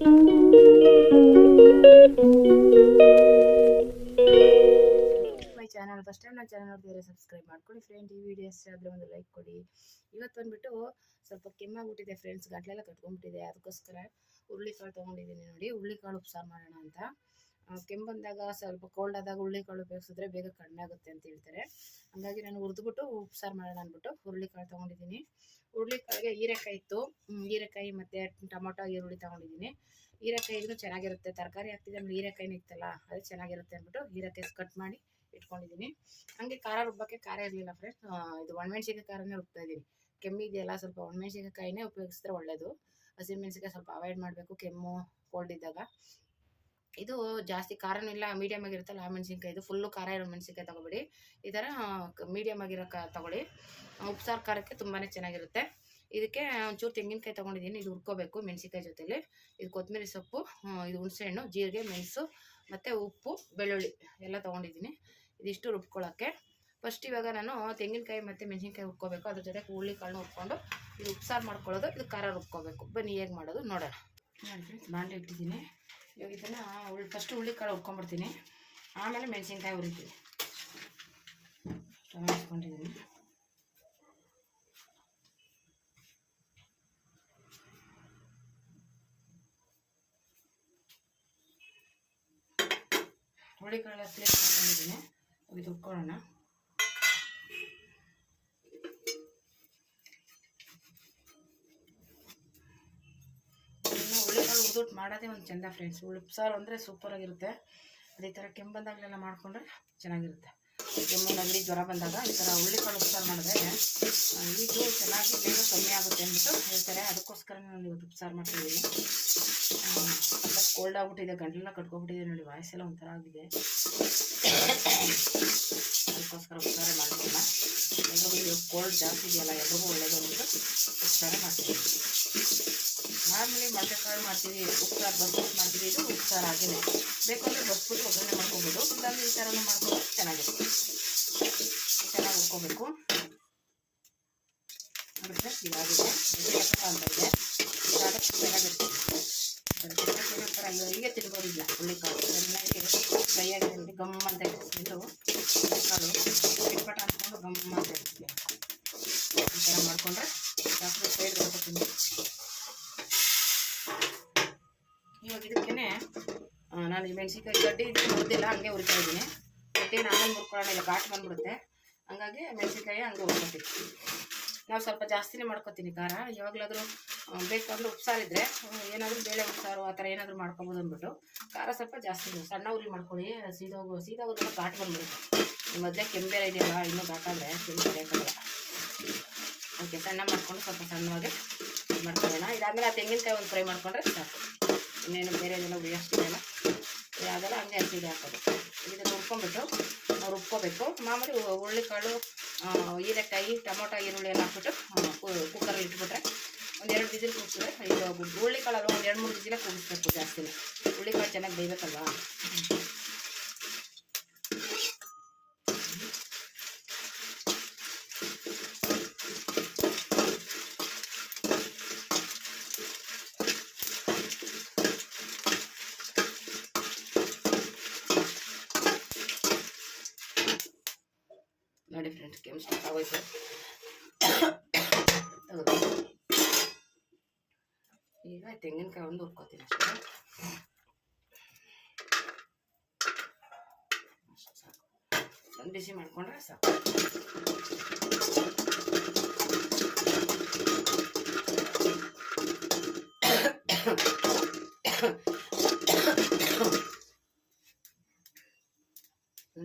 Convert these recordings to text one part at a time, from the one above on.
ಮೈ channel first time ನನ್ನ channel ನೋಡ್ತಿದ್ರೆ subscribe ಮಾಡ್ಕೊಳ್ಳಿ ಫ್ರೆಂಡ್ ಈ ವಿಡಿಯೋಸ್ ಇಷ್ಟ ಆದರೆ ಒಂದು ಲೈಕ್ ಕೊಡಿ. ಇವತ್ತು ಬಂದ್ಬಿಟ್ಟು ಸ್ವಲ್ಪ ಕೆಮ್ಮಾಗ್ಬಿಟ್ಟಿದೆ ಫ್ರೆಂಡ್ಸ್ ಗಂಟ್ಲೆಲ್ಲ ಕಟ್ಕೊಂಡ್ಬಿಟ್ಟಿದೆ. ಅದಕ್ಕೋಸ್ಕರ ಹುರುಳಿಕಾಳು ತೊಗೊಂಡಿದ್ದೀನಿ ನೋಡಿ. ಹುರುಳಿಕಾಳು ಉಪ್ಸಾರು ಮಾಡೋಣ ಅಂತ. ಕೆಮ್ಮು ಬಂದಾಗ ಸ್ವಲ್ಪ ಕೋಲ್ಡ್ ಆದಾಗ ಹುರುಳಿಕಾಳು ಉಪಯೋಗಿಸಿದ್ರೆ ಬೇಗ ಕಡಿಮೆ ಆಗುತ್ತೆ ಅಂತ ಹೇಳ್ತಾರೆ. ಹಾಗಾಗಿ ನಾನು ಹುರಿದ್ಬಿಟ್ಟು ಉಪ್ಸಾರು ಮಾಡೋಣ ಅಂದ್ಬಿಟ್ಟು ಹುರುಳಿಕಾಳು ತೊಗೊಂಡಿದ್ದೀನಿ. ಹುರುಳಿಕಾಳಿಗೆ ಹೀರೆಕಾಯಿ ಇತ್ತು. ಹೀರೆಕಾಯಿ ಮತ್ತು ಟೊಮೊಟೊ, ಈರುಳ್ಳಿ ತೊಗೊಂಡಿದ್ದೀನಿ. ಹೀರೆಕಾಯಿಗೂ ಚೆನ್ನಾಗಿರುತ್ತೆ. ತರಕಾರಿ ಹಾಕ್ತಿದ್ರೆ ಆಮೇಲೆ ಹೀರೆಕಾಯಿನ ಇತ್ತಲ್ಲ, ಅದು ಚೆನ್ನಾಗಿರುತ್ತೆ ಅಂದ್ಬಿಟ್ಟು ಹೀರೆಕಾಯಿ ಕಟ್ ಮಾಡಿ ಇಟ್ಕೊಂಡಿದ್ದೀನಿ. ಹಂಗೆ ಖಾರ ರುಬ್ಬಕ್ಕೆ ಖಾರ ಇರಲಿಲ್ಲ ಫ್ರೆಂಡ್ಸ್ ಇದು ಒಣಮೆಣ್ಸಿಕಾಯಿ ಖಾರನೇ ರುಬ್ತಾ ಇದ್ದೀನಿ. ಕೆಮ್ಮಿದೆಯಲ್ಲ ಸ್ವಲ್ಪ ಒಣಮೆಣ್ಸಿಕಾಯಿನೇ ಉಪಯೋಗಿಸಿದ್ರೆ ಒಳ್ಳೆಯದು ಹಸಿಮೆಣ್ಸಿಕಾಯಿ ಸ್ವಲ್ಪ ಅವಾಯ್ಡ್ ಮಾಡಬೇಕು, ಕೆಮ್ಮು ಕೋಲ್ಡ್ ಇದ್ದಾಗ. ಇದು ಜಾಸ್ತಿ ಖಾರನೂ ಇಲ್ಲ ಮೀಡಿಯಮ್ ಆಗಿರುತ್ತಲ್ಲ ಆ ಮೆಣಸಿನ್ಕಾಯಿ. ಇದು ಫುಲ್ಲು ಖಾರ ಇರೋ ಮೆಣಸಿನ್ಕಾಯಿ ತೊಗೊಬೇಡಿ. ಈ ಥರ ಮೀಡಿಯಮ್ ಆಗಿರೋ ಕ, ತೊಗೊಳ್ಳಿ. ಉಪ್ಸಾರು ಖಾರಕ್ಕೆ ತುಂಬಾ ಚೆನ್ನಾಗಿರುತ್ತೆ. ಇದಕ್ಕೆ ಒಂಚೂರು ತೆಂಗಿನಕಾಯಿ ತೊಗೊಂಡಿದ್ದೀನಿ. ಇದು ಹುರ್ಕೋಬೇಕು ಮೆಣಸಿನ್ಕಾಯಿ ಜೊತೆಲಿ. ಇದು ಕೊತ್ತಂಬರಿ ಸೊಪ್ಪು ಇದು ಹುಣಸೆಹಣ್ಣು ಜೀರಿಗೆ, ಮೆಣಸು, ಮತ್ತು ಉಪ್ಪು, ಬೆಳ್ಳುಳ್ಳಿ ಎಲ್ಲ ತೊಗೊಂಡಿದ್ದೀನಿ. ಇದಿಷ್ಟು ರುಬ್ಕೊಳ್ಳೋಕ್ಕೆ. ಫಸ್ಟ್ ಇವಾಗ ನಾನು ತೆಂಗಿನಕಾಯಿ ಮತ್ತು ಮೆಣಸಿನ್ಕಾಯಿ ಹುರ್ಕೋಬೇಕು. ಅದ್ರ ಜೊತೆ ಹುಳ್ಳಿ ಕಾಳನ್ನ ಹುರ್ಕೊಂಡು ಇದು ಉಪ್ಸಾರು ಮಾಡ್ಕೊಳ್ಳೋದು, ಇದು ಖಾರ ರುಬ್ಕೋಬೇಕು. ಬನ್ನಿ, ಹೇಗೆ ಮಾಡೋದು ನೋಡೋಣ. ನೋಡಿ ಫ್ರೆಂಡ್ಸ್ ಇಟ್ಟಿದ್ದೀನಿ. ಇವಾಗ ಇದನ್ನು ಉಳ್ ಫಸ್ಟ್ ಹುರುಳಿ ಕಾಳು ಹುರ್ಕೊಂಡ್ಬಿಡ್ತೀನಿ. ಆಮೇಲೆ ಮೆಣಸಿನ್ಕಾಯಿ ಹುರಿತೀವಿ. ಸ್ಟವ್ ಹಚ್ಕೊಂಡಿದ್ದೀನಿ ಹುರುಳಿಕಾಳು ಪ್ಲೇಟ್ ಮಾಡ್ಕೊಂಡಿದ್ದೀನಿ ಇದು ಹುರ್ಕೊಳ್ಳೋಣ. ಹುರುಳಿಕಾಳು ಮಾಡೋದೇ ಒಂದು ಚೆಂದ ಫ್ರೆಂಡ್ಸ್ ಉಪ್ಸಾರು ಅಂದರೆ ಸೂಪರಾಗಿರುತ್ತೆ ಅದೇ ಥರ ಕೆಮ್ಮು ಬಂದಾಗಲೆಲ್ಲ ಮಾಡಿಕೊಂಡ್ರೆ ಚೆನ್ನಾಗಿರುತ್ತೆ. ಕೆಮ್ಮು ಅಂಗಡಿ ಜ್ವರ ಬಂದಾಗ ಈ ಥರ ಹುರುಳಿಕಾಳು ಉಪ್ಸಾರು ಮಾಡಿದ್ರೆ ಈಗಲೂ ಚೆನ್ನಾಗಿ ಬೇಗ ಕಮ್ಮಿ ಆಗುತ್ತೆ ಅಂದ್ಬಿಟ್ಟು ಹೇಳ್ತಾರೆ. ಅದಕ್ಕೋಸ್ಕರ ನಾನು ಇವತ್ತು ಉಪ್ಸಾರು ಮಾಡ್ತಿದ್ದೀನಿ. ಕೋಲ್ಡ್ ಆಗ್ಬಿಟ್ಟಿದೆ ಗಂಟಲೆಲ್ಲ ಕಟ್ಕೊಬಿಟ್ಟಿದೆ ನೋಡಿ, ವಾಯ್ಸೆಲ್ಲ ಒಂಥರ ಆಗಿದೆ. ಅದಕ್ಕೋಸ್ಕರ ಉಪ್ಸಾರ ಮಾಡ್ತಿಲ್ಲ ಎಲ್ಲರಿಗೂ ಕೋಲ್ಡ್ ಜಾಸ್ತಿ ಇದೆಯಲ್ಲ, ಎಲ್ರಿಗೂ ಒಳ್ಳೇದು ಅಂದ್ಬಿಟ್ಟು ಉಪ್ಸಾರ ಮಾಡ್ತೀವಿ ನಾರ್ಮಲಿ ಮೊಳಕೆಕಾಳು ಮಾಡ್ತೀವಿ, ಉಪ್ಸಾರು ಬಸ್ಬಿಟ್ಟು ಮಾಡ್ತೀವಿ, ಇದು ಉಪ್ಸಾರು ಹಾಗೇನೆ. ಬೇಕಂದ್ರೆ ಬಸ್ಬಿಟ್ಟು ಒಗ್ಗರಣೆ ಮಾಡ್ಕೊಬೋದು. ಇಲ್ಲಾಂದರೆ ಈ ಥರನೂ ಮಾಡ್ಕೊಂಡು ಚೆನ್ನಾಗಿರುತ್ತೆ. ಚೆನ್ನಾಗಿ ಹುರ್ಕೋಬೇಕು. ನೋಡಿದ್ರೆ ಇದಾಗಿದೆ ಚೆನ್ನಾಗಿರುತ್ತೆ. ಅಯ್ಯೋ, ಹೀಗೆ ತಿನ್ಬೋದಿಲ್ಲ. ಹುಳ್ಳಿಕಾಳು ಚೆನ್ನಾಗಿ ಫ್ರೈ ಆಗಿದೆ ಗಮ್ ಇದು ಹುಳ್ಳಿಕಾಳು ಚಿಟ್ಪಟ ಅಂದ್ಕೊಂಡು ಗಮ್ ಅಂತ ಇರುತ್ತೆ ಈ ಥರ ಮಾಡಿಕೊಂಡ್ರೆ ಜಾಸ್ತಿ ಸೈಡ್ ಬರ್ತೀನಿ ಇವಾಗ ಇದಕ್ಕೇನೆ ಆ, ನಾನು ಈ ಮೆಣಸಿನ್ಕಾಯಿ ಗಡ್ಡೆ ಇದು ಮುರಿದಿಲ್ಲ ಹಂಗೆ ಹುರಿತಾ ಇದ್ದೀನಿ ಗಡ್ಡೆನ ಆಮೇಲೆ ಮುರ್ಕೊಳ್ಳೋಣ ಇಲ್ಲ ಘಾಟ್ ಬಂದ್ಬಿಡುತ್ತೆ. ಹಂಗಾಗಿ ಮೆಣಸಿನ್ಕಾಯಿ ಹಂಗೆ ಹುರ್ಕೊತೀವಿ. ನಾವು ಸ್ವಲ್ಪ ಜಾಸ್ತಿನೇ ಮಾಡ್ಕೊತೀನಿ ಖಾರ. ಯಾವಾಗಲಾದರೂ ಬೇಕಂದ್ರೆ ಉಪ್ಸಾರಿದ್ರೆ ಏನಾದರೂ ಬೇಳೆ ಉಪ್ಸಾರು ಆ ಥರ ಏನಾದರೂ ಮಾಡ್ಕೊಬೋದು ಅಂದ್ಬಿಟ್ಟು ಖಾರ ಸ್ವಲ್ಪ ಜಾಸ್ತಿ ಸಣ್ಣ ಉರಿ ಮಾಡ್ಕೊಳ್ಳಿ. ಸೀದೋಗು ಸೀದೋಗೋದೆಲ್ಲ ಘಾಟ್ ಬಂದ್ಬಿಡುತ್ತೆ. ಮಧ್ಯೆ ಕೆಂಬೇರೆ ಇದೆಯಲ್ಲ ಇನ್ನೂ ಘಾಟಾದರೆ ಕೆಂಪು ಕರೆಯೋಕ್ಕಾಗಲ್ಲ ಓಕೆ ಸಣ್ಣ ಮಾಡ್ಕೊಂಡು ಸ್ವಲ್ಪ ಸಣ್ಣವಾಗಿ ಮಾಡ್ಕೊಳ್ಳೋಣ. ಇದಾದಮೇಲೆ ಆ ತೆಂಗಿನಕಾಯಿ ಒಂದು ಫ್ರೈ ಮಾಡ್ಕೊಂಡ್ರೆ ಸಾಕು. ಇನ್ನೇನು ಬೇರೆ ಏನೋ ಉರಿ ಅಷ್ಟಿದೆಯಲ್ಲ ಅದೆಲ್ಲ ಹಂಗೆ ಹಸಿಡಿ ಹಾಕೋದು. ಇದನ್ನು ಹುರ್ಕೊಂಬಿಟ್ಟು ನಾವು ರುಬ್ಕೋಬೇಕು ಮಾಮೂಲಿ ಹುರುಳಿಕಾಳು ಹೀರೆಕಾಯಿ, ಟೊಮೊಟೊ, ಈರುಳ್ಳಿ ಎಲ್ಲ ಹಾಕ್ಬಿಟ್ಟು ಕುಕ್ಕರಲ್ಲಿ ಇಟ್ಬಿಟ್ರೆ ಒಂದೆರಡು ಬಿಸಿಲು ಕೂಗಿಸಿದ್ರೆ ಇದು ಹುರುಳಿಕಾಳಲ್ಲ ಒಂದು ಎರಡು ಮೂರು ಬಿಸಿಲೇ ಕೂಗಿಸ್ಬೇಕು ಜಾಸ್ತಿ ಹುರುಳಿಕಾಳು ಚೆನ್ನಾಗಿ ಬೇಯಬೇಕಲ್ವಾ? ನೋಡಿ ಫ್ರೆಂಡ್ಸ್ ಆಗೋಯ್ತು ಈಗ ತೆಂಗಿನಕಾಯಿ ಒಂದು ಹುರ್ಕೋತೀನಿ ಅಷ್ಟೇ. ಒಂದು ಬಿಸಿ ಮಾಡಿಕೊಂಡ್ರೆ ಸಾಕು.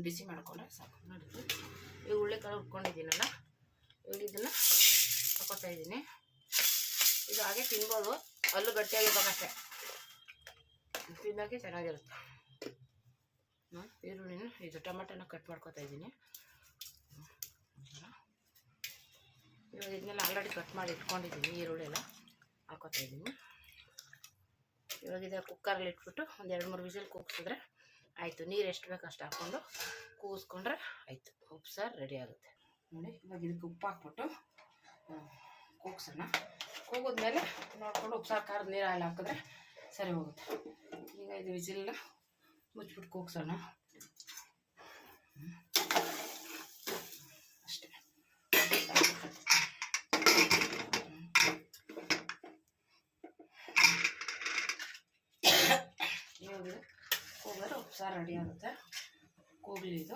ಬಿಸಿ ಮಾಡಿಕೊಂಡ್ರೆ ಸಾಕು. ನೋಡಿ. ಈ ಹುಳ್ಳಿಕಾಳು ಹುರ್ಕೊಂಡಿದ್ದೀನಲ್ಲ ಇವಾಗ ಇದನ್ನು ಹಾಕೋತಾ ಇದ್ದೀನಿ. ಇದು ಹಾಗೆ ತಿನ್ಬೋದು. ಅಲ್ಲೂ ಗಟ್ಟಿಯಾಗಿರ್ಬೇಕಷ್ಟೆ ತಿನ್ನೋಕ್ಕೆ ಚೆನ್ನಾಗಿರುತ್ತೆ. ಈರುಳ್ಳಿನ, ಇದು ಟೊಮೆಟೊನ ಕಟ್ ಮಾಡ್ಕೊತಾ ಇದ್ದೀನಿ. ಇವಾಗ ಇದನ್ನೆಲ್ಲ ಆಲ್ರೆಡಿ ಕಟ್ ಮಾಡಿ ಇಟ್ಕೊಂಡಿದ್ದೀನಿ ಈರುಳ್ಳಿ ಎಲ್ಲ ಹಾಕೋತಾ ಇದ್ದೀನಿ. ಇವಾಗ ಇದು ಕುಕ್ಕರಲ್ಲಿ ಇಟ್ಬಿಟ್ಟು ಒಂದು ಎರಡು ಮೂರು ವಿಸಿಲ್ ಕೂಗಿಸಿದ್ರೆ ಆಯಿತು, ನೀರು ಎಷ್ಟು ಬೇಕು ಅಷ್ಟು ಹಾಕ್ಕೊಂಡು ಕೂಗಿಸ್ಕೊಂಡ್ರೆ ಆಯಿತು. ಉಪ್ಪು ಸಾರು ರೆಡಿ ಆಗುತ್ತೆ. ನೋಡಿ, ಇವಾಗ ಇದಕ್ಕೆ ಉಪ್ಪು ಹಾಕ್ಬಿಟ್ಟು ಕೂಗ್ಸೋಣ. ಕೂಗಿದ್ಮೇಲೆ ನೋಡಿಕೊಂಡು ಉಪ್ಪು ಸಾರು ಖಾರದ ನೀರು ಹಾಲು ಹಾಕಿದ್ರೆ ಸರಿ ಹೋಗುತ್ತೆ. ಈಗ ಇದು ವಿಜಿಲ್ನ ಮುಚ್ಬಿಟ್ಟು ಕೂಗ್ಸೋಣ ಅಷ್ಟೇ ಉಪ್ಸಾರು ರೆಡಿ ಆಗುತ್ತೆ. ಕೂಗಲಿ ಇದು.